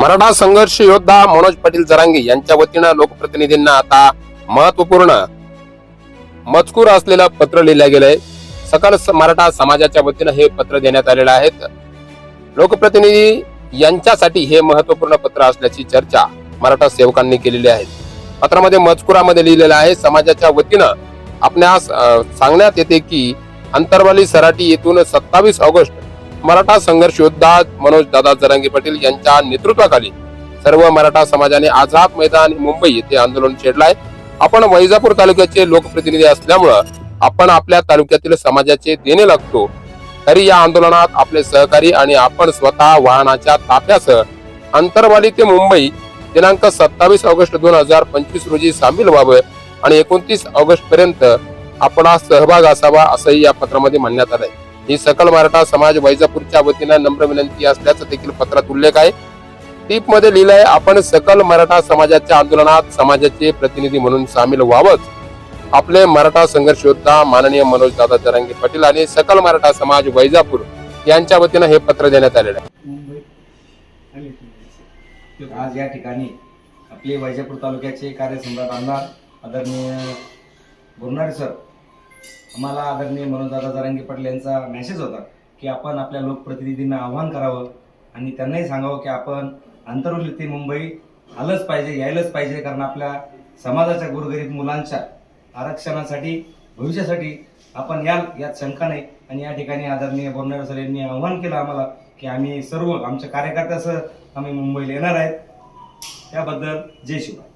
मराठा संघर्ष योद्धा मनोज पाटील जरांगी यांच्या वतीनं लोकप्रतिनिधींना आता महत्त्वपूर्ण मजकूर असलेलं पत्र लिहिलं गेलंय. सकल स- मराठा समाजाच्या वतीनं हे पत्र देण्यात आलेलं आहे लोकप्रतिनिधी यांच्यासाठी हे महत्त्वपूर्ण पत्र असल्याची चर्चा मराठा सेवकांनी केलेली आहे. पत्रामध्ये मजकुरामध्ये लिहिलेलं आहे समाजाच्या वतीनं आपणास सांगण्यात येते की अंतरवाली सराटी येथून सत्तावीस ऑगस्ट मराठा संघर्ष योद्धा मनोज दादा जरांगे पाटील यांच्या नेतृत्वाखाली सर्व मराठा समाजाने आझाद मैदान मुंबई येथे आंदोलन छेडलाय. आपण वैजापूर तालुक्याचे लोकप्रतिनिधी असल्यामुळं आपण आपल्या तालुक्यातील समाजाचे देणे लागतो. तरी या आंदोलनात आपले सहकारी आणि आपण स्वतः वाहनाच्या ताफ्यासह अंतरवाली ते मुंबई दिनांक सत्तावीस ऑगस्ट दोन हजार पंचवीस रोजी सामील व्हावं आणि एकोणतीस ऑगस्ट पर्यंत आपण सहभाग असावा असंही या पत्रामध्ये म्हणण्यात आलंय. ही सकल मराठा समाज वैजापूरच्या वतीनं नम्र विनंती असल्याचं देखील पत्रात उल्लेख आहे. टीपमध्ये लिहिलंय आपण सकल मराठा समाजाच्या आंदोलनात समाजाचे प्रतिनिधी म्हणून सामील व्हावंच. आपले मराठा संघर्ष योद्धा माननीय मनोज दादा जरांगे पाटील आणि सकल मराठा समाज वैजापूर यांच्या वतीनं हे पत्र देण्यात आलेलं आहे. आज या ठिकाणी आपले वैजापूर तालुक्याचे कार्यसम्राट आमदार आदरणीय गुरुनारे सर आम्हाला आदरणीय मनोजदादा जरांगे पाटील यांचा मेसेज होता की आपण आपल्या लोकप्रतिनिधींना आव्हान करावं आणि त्यांनाही सांगावं की आपण आंतरवली ते मुंबई आलंच पाहिजे यायलाच पाहिजे कारण आपल्या समाजाच्या गोरगरीब मुलांच्या आरक्षणासाठी भविष्यासाठी आपण याल यात शंका नाही. आणि या ठिकाणी आदरणीय बोरनारे सर यांनी आव्हान केलं आम्हाला की आम्ही सर्व आमच्या कार्यकर्त्यासह आम्ही मुंबईला येणार आहेत. त्याबद्दल जय शिवाय